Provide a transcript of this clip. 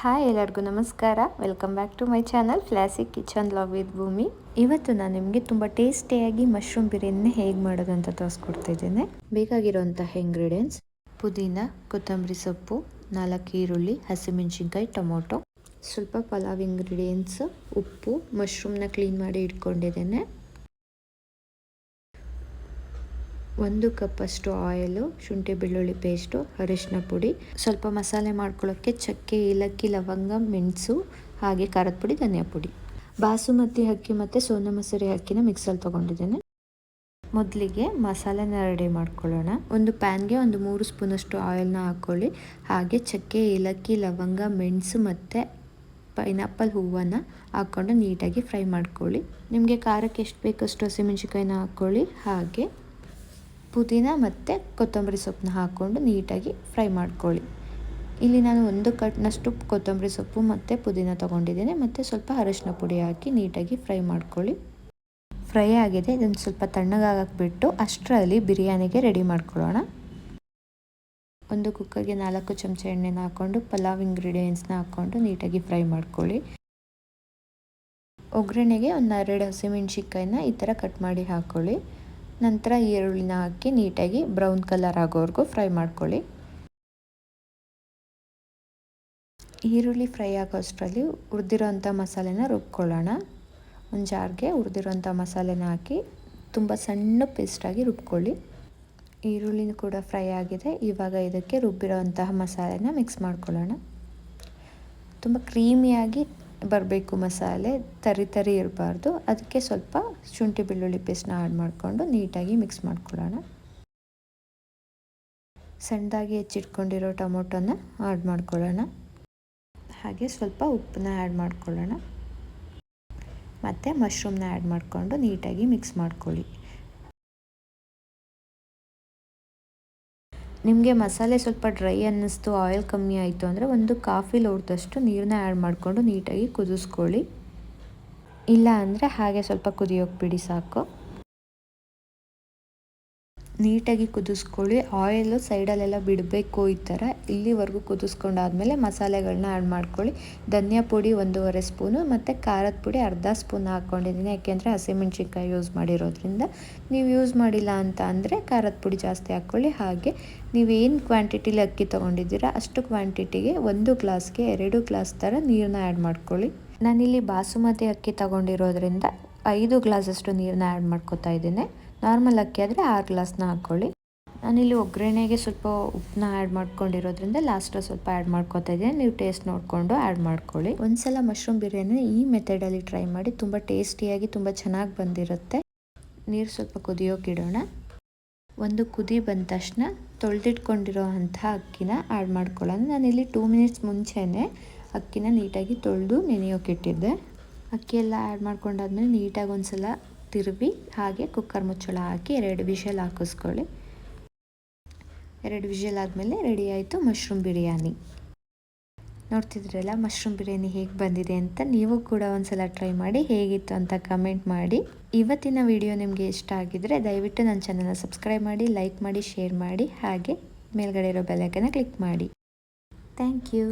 Hi ಎಲ್ಲರಿಗೂ ನಮಸ್ಕಾರ. Welcome back to my channel classic kitchen love with Bhoomi ಇವತ್ತು ನಾನು ನಿಮಗೆ ತುಂಬ ಟೇಸ್ಟಿಯಾಗಿ ಮಶ್ರೂಮ್ ಬಿರಿಯಾನಿ ಹೇಗೆ ಮಾಡೋದು ಅಂತ ತೋರಿಸ್ಕೊಡ್ತಿದ್ದೇನೆ ಬೇಕಾಗಿರೋಂತಹ ಇಂಗ್ರೀಡಿಯೆಂಟ್ಸ್ ಪುದೀನ, ಕೊತ್ತಂಬರಿ ಸೊಪ್ಪು, ನಾಲ್ಕು ಈರುಳ್ಳಿ, ಹಸಿಮೆಣಸಿನ್ಕಾಯಿ, ಟೊಮೊಟೊ. ಸ್ವಲ್ಪ ಪಲಾವ್ ಇಂಗ್ರೀಡಿಯೆಂಟ್ಸ್ ಉಪ್ಪು ಮಶ್ರೂಮ್ನ ಕ್ಲೀನ್ ಮಾಡಿ ಇಟ್ಕೊಂಡಿದ್ದೇನೆ. ಒಂದು ಕಪ್ಪಷ್ಟು ಆಯಿಲು ಶುಂಠಿ, ಬೆಳ್ಳುಳ್ಳಿ ಪೇಸ್ಟು ಅರಿಶಿನ ಪುಡಿ, ಸ್ವಲ್ಪ ಮಸಾಲೆ ಮಾಡ್ಕೊಳ್ಳೋಕ್ಕೆ ಚಕ್ಕೆ, ಏಲಕ್ಕಿ, ಲವಂಗ, ಮೆಣಸು, ಹಾಗೆ ಖಾರದ ಪುಡಿ, ಧನಿಯಾ ಪುಡಿ. ಬಾಸುಮತಿ ಅಕ್ಕಿ ಮತ್ತು ಸೋನಾ ಮಸೂರಿ ಅಕ್ಕಿನ ಮಿಕ್ಸಲ್ಲಿ ತೊಗೊಂಡಿದ್ದೇನೆ. ಮೊದಲಿಗೆ ಮಸಾಲೆನ ರೆಡಿ ಮಾಡ್ಕೊಳ್ಳೋಣ. ಒಂದು ಪ್ಯಾನ್ಗೆ ಒಂದು ಮೂರು ಸ್ಪೂನಷ್ಟು ಆಯಿಲ್ನ ಹಾಕ್ಕೊಳ್ಳಿ ಹಾಗೆ ಚಕ್ಕೆ, ಏಲಕ್ಕಿ, ಲವಂಗ, ಮೆಣಸು ಮತ್ತು ಪೈನಾಪಲ್ ಹೂವನ್ನು ಹಾಕ್ಕೊಂಡು ನೀಟಾಗಿ ಫ್ರೈ ಮಾಡ್ಕೊಳ್ಳಿ. ನಿಮಗೆ ಖಾರಕ್ಕೆ ಎಷ್ಟು ಬೇಕಷ್ಟು ಹಸಿಮೆಣ್ಸಿಕಾಯಿನ ಹಾಕ್ಕೊಳ್ಳಿ ಹಾಗೆ ಪುದೀನ ಮತ್ತು ಕೊತ್ತಂಬರಿ ಸೊಪ್ಪನ್ನ ಹಾಕ್ಕೊಂಡು ನೀಟಾಗಿ ಫ್ರೈ ಮಾಡ್ಕೊಳ್ಳಿ. ಇಲ್ಲಿ ನಾನು ಒಂದು ಕಟ್ನಷ್ಟು ಕೊತ್ತಂಬರಿ ಸೊಪ್ಪು ಮತ್ತು ಪುದೀನ ತೊಗೊಂಡಿದ್ದೇನೆ. ಮತ್ತು ಸ್ವಲ್ಪ ಅರಶಿನ ಪುಡಿ ಹಾಕಿ ನೀಟಾಗಿ ಫ್ರೈ ಮಾಡ್ಕೊಳ್ಳಿ. ಫ್ರೈ ಆಗಿದೆ. ಇದನ್ನು ಸ್ವಲ್ಪ ತಣ್ಣಗಾಗಕ್ಕೆ ಬಿಟ್ಟು ಅಷ್ಟರಲ್ಲಿ ಬಿರಿಯಾನಿಗೆ ರೆಡಿ ಮಾಡ್ಕೊಳ್ಳೋಣ. ಒಂದು ಕುಕ್ಕರ್ಗೆ ನಾಲ್ಕು ಚಮಚ ಎಣ್ಣೆನ ಹಾಕ್ಕೊಂಡು ಪಲಾವ್ ಇಂಗ್ರೀಡಿಯೆಂಟ್ಸ್ನ ಹಾಕ್ಕೊಂಡು ನೀಟಾಗಿ ಫ್ರೈ ಮಾಡ್ಕೊಳ್ಳಿ. ಒಗ್ಗರಣೆಗೆ ಒಂದು ಎರಡು ಹಸಿಮೆಣ್ಸಿಕಾಯಿನ ಈ ಥರ ಕಟ್ ಮಾಡಿ ಹಾಕ್ಕೊಳ್ಳಿ ನಂತರ ಈರುಳ್ಳಿನ ಹಾಕಿ ನೀಟಾಗಿ ಬ್ರೌನ್ ಕಲರ್ ಆಗೋವರೆಗೂ ಫ್ರೈ ಮಾಡ್ಕೊಳ್ಳಿ. ಈರುಳ್ಳಿ ಫ್ರೈ ಆಗೋಷ್ಟರಲ್ಲಿ ಹುರಿದಿರೋಂಥ ಮಸಾಲೆನ ರುಬ್ಕೊಳ್ಳೋಣ. ಒಂದು ಜಾರ್ಗೆ ಹುರಿದಿರೋಂಥ ಮಸಾಲೆನ ಹಾಕಿ ತುಂಬ ಸಣ್ಣ ಪೇಸ್ಟಾಗಿ ರುಬ್ಕೊಳ್ಳಿ. ಈರುಳ್ಳಿನೂ ಕೂಡ ಫ್ರೈ ಆಗಿದೆ. ಇವಾಗ ಇದಕ್ಕೆ ರುಬ್ಬಿರೋಂತಹ ಮಸಾಲೆನ ಮಿಕ್ಸ್ ಮಾಡ್ಕೊಳ್ಳೋಣ. ತುಂಬ ಕ್ರೀಮಿಯಾಗಿ ಬರಬೇಕು ಮಸಾಲೆ, ತರಿ ತರಿ ಇರಬಾರ್ದು. ಅದಕ್ಕೆ ಸ್ವಲ್ಪ ಶುಂಠಿ ಬೆಳ್ಳುಳ್ಳಿ ಪೇಸ್ಟ್ನ ಆ್ಯಡ್ ಮಾಡಿಕೊಂಡು ನೀಟಾಗಿ ಮಿಕ್ಸ್ ಮಾಡ್ಕೊಳ್ಳೋಣ. ಸಣ್ಣದಾಗಿ ಹೆಚ್ಚಿಟ್ಕೊಂಡಿರೋ ಟೊಮೊಟೊನ ಆ್ಯಡ್ ಮಾಡ್ಕೊಳ್ಳೋಣ. ಹಾಗೆ ಸ್ವಲ್ಪ ಉಪ್ಪನ್ನ ಆ್ಯಡ್ ಮಾಡ್ಕೊಳ್ಳೋಣ. ಮತ್ತು ಮಶ್ರೂಮ್ನ ಆ್ಯಡ್ ಮಾಡಿಕೊಂಡು ನೀಟಾಗಿ ಮಿಕ್ಸ್ ಮಾಡ್ಕೊಳ್ಳಿ. ನಿಮಗೆ ಮಸಾಲೆ ಸ್ವಲ್ಪ ಡ್ರೈ ಅನ್ನಿಸ್ತು, ಆಯಿಲ್ ಕಮ್ಮಿ ಆಯಿತು ಅಂದರೆ ಒಂದು ಕಾಫಿ ಲೋಟದಷ್ಟು ನೀರನ್ನ ಆ್ಯಡ್ ಮಾಡಿಕೊಂಡು ನೀಟಾಗಿ ಕುದಿಸ್ಕೊಳ್ಳಿ. ಇಲ್ಲ ಅಂದರೆ ಹಾಗೆ ಸ್ವಲ್ಪ ಕುದಿಯೋಕೆ ಬಿಡಿ ಸಾಕು. ನೀಟಾಗಿ ಕುದಿಸ್ಕೊಳ್ಳಿ. ಆಯಿಲು ಸೈಡಲ್ಲೆಲ್ಲ ಬಿಡಬೇಕು ಈ ಥರ. ಇಲ್ಲಿವರೆಗೂ ಕುದಿಸ್ಕೊಂಡಾದ್ಮೇಲೆ ಮಸಾಲೆಗಳನ್ನ ಆ್ಯಡ್ ಮಾಡ್ಕೊಳ್ಳಿ. ಧನಿಯಾ ಪುಡಿ ಒಂದೂವರೆ ಸ್ಪೂನು ಮತ್ತು ಖಾರದ ಪುಡಿ ಅರ್ಧ ಸ್ಪೂನ್ ಹಾಕ್ಕೊಂಡಿದ್ದೀನಿ. ಯಾಕೆಂದರೆ ಹಸಿಮೆಣ್ಸಿನ್ಕಾಯಿ ಯೂಸ್ ಮಾಡಿರೋದ್ರಿಂದ. ನೀವು ಯೂಸ್ ಮಾಡಿಲ್ಲ ಅಂತ ಅಂದರೆ ಖಾರದ ಪುಡಿ ಜಾಸ್ತಿ ಹಾಕ್ಕೊಳ್ಳಿ. ಹಾಗೆ ನೀವೇನು ಕ್ವಾಂಟಿಟಿಲಿ ಅಕ್ಕಿ ತೊಗೊಂಡಿದ್ದೀರಾ ಅಷ್ಟು ಕ್ವಾಂಟಿಟಿಗೆ ಒಂದು ಗ್ಲಾಸ್ಗೆ ಎರಡು ಗ್ಲಾಸ್ ಥರ ನೀರನ್ನ ಆ್ಯಡ್ ಮಾಡ್ಕೊಳ್ಳಿ. ನಾನಿಲ್ಲಿ ಬಾಸುಮತಿ ಅಕ್ಕಿ ತೊಗೊಂಡಿರೋದ್ರಿಂದ ಐದು ಗ್ಲಾಸಷ್ಟು ನೀರನ್ನ ಆ್ಯಡ್ ಮಾಡ್ಕೋತಾ ಇದ್ದೀನಿ. ನಾರ್ಮಲ್ ಅಕ್ಕಿ ಆದರೆ ಆರು ಗ್ಲಾಸ್ನ ಹಾಕ್ಕೊಳ್ಳಿ. ನಾನಿಲ್ಲಿ ಒಗ್ಗರಣೆಗೆ ಸ್ವಲ್ಪ ಉಪ್ಪನ್ನ ಆ್ಯಡ್ ಮಾಡ್ಕೊಂಡಿರೋದ್ರಿಂದ ಲಾಸ್ಟಲ್ಲಿ ಸ್ವಲ್ಪ ಆ್ಯಡ್ ಮಾಡ್ಕೊತಾ ಇದ್ದೀನಿ. ನೀವು ಟೇಸ್ಟ್ ನೋಡಿಕೊಂಡು ಆ್ಯಡ್ ಮಾಡ್ಕೊಳ್ಳಿ. ಒಂದ್ಸಲ ಮಶ್ರೂಮ್ ಬಿರಿಯಾನಿ ಈ ಮೆಥಡಲ್ಲಿ ಟ್ರೈ ಮಾಡಿ ತುಂಬ ಟೇಸ್ಟಿಯಾಗಿ ತುಂಬ ಚೆನ್ನಾಗಿ ಬಂದಿರುತ್ತೆ. ನೀರು ಸ್ವಲ್ಪ ಕುದಿಯೋಕೆ ಇಡೋಣ ಒಂದು ಕುದಿ ಬಂದ ತಕ್ಷಣ ತೊಳೆದಿಟ್ಕೊಂಡಿರೋ ಅಂಥ ಅಕ್ಕಿನ ಆ್ಯಡ್ ಮಾಡ್ಕೊಳ್ಳೋಣ. ನಾನಿಲ್ಲಿ ಟೂ ಮಿನಿಟ್ಸ್ ಮುಂಚೆನೇ ಅಕ್ಕಿನ ನೀಟಾಗಿ ತೊಳೆದು ನೆನೆಯೋಕೆ ಇಟ್ಟಿದ್ದೆ ಅಕ್ಕಿ ಎಲ್ಲ ಆ್ಯಡ್ ಮಾಡ್ಕೊಂಡಾದ್ಮೇಲೆ ನೀಟಾಗಿ ಒಂದ್ಸಲ ತಿರುವಿ ಹಾಗೆ ಕುಕ್ಕರ್ ಮುಚ್ಚಳ ಹಾಕಿ ಎರಡು ವಿಷಲ್ ಹಾಕಿಸ್ಕೊಳ್ಳಿ. ಎರಡು ವಿಷಲ್ ಆದಮೇಲೆ ರೆಡಿ ಆಯಿತು ಮಶ್ರೂಮ್ ಬಿರಿಯಾನಿ. ನೋಡ್ತಿದ್ರಲ್ಲ ಮಶ್ರೂಮ್ ಬಿರಿಯಾನಿ ಹೇಗೆ ಬಂದಿದೆ ಅಂತ ನೀವು ಕೂಡ ಒಂದ್ಸಲ ಟ್ರೈ ಮಾಡಿ ಹೇಗಿತ್ತು ಅಂತ ಕಮೆಂಟ್ ಮಾಡಿ. ಇವತ್ತಿನ ವಿಡಿಯೋ ನಿಮಗೆ ಇಷ್ಟ ಆಗಿದ್ರೆ ದಯವಿಟ್ಟು ನನ್ನ ಚಾನಲ್ನ ಸಬ್ಸ್ಕ್ರೈಬ್ ಮಾಡಿ ಲೈಕ್ ಮಾಡಿ ಶೇರ್ ಮಾಡಿ ಹಾಗೆ ಮೇಲ್ಗಡೆ ಇರೋ ಬೆಲೈಕನ್ನ ಕ್ಲಿಕ್ ಮಾಡಿ. Thank you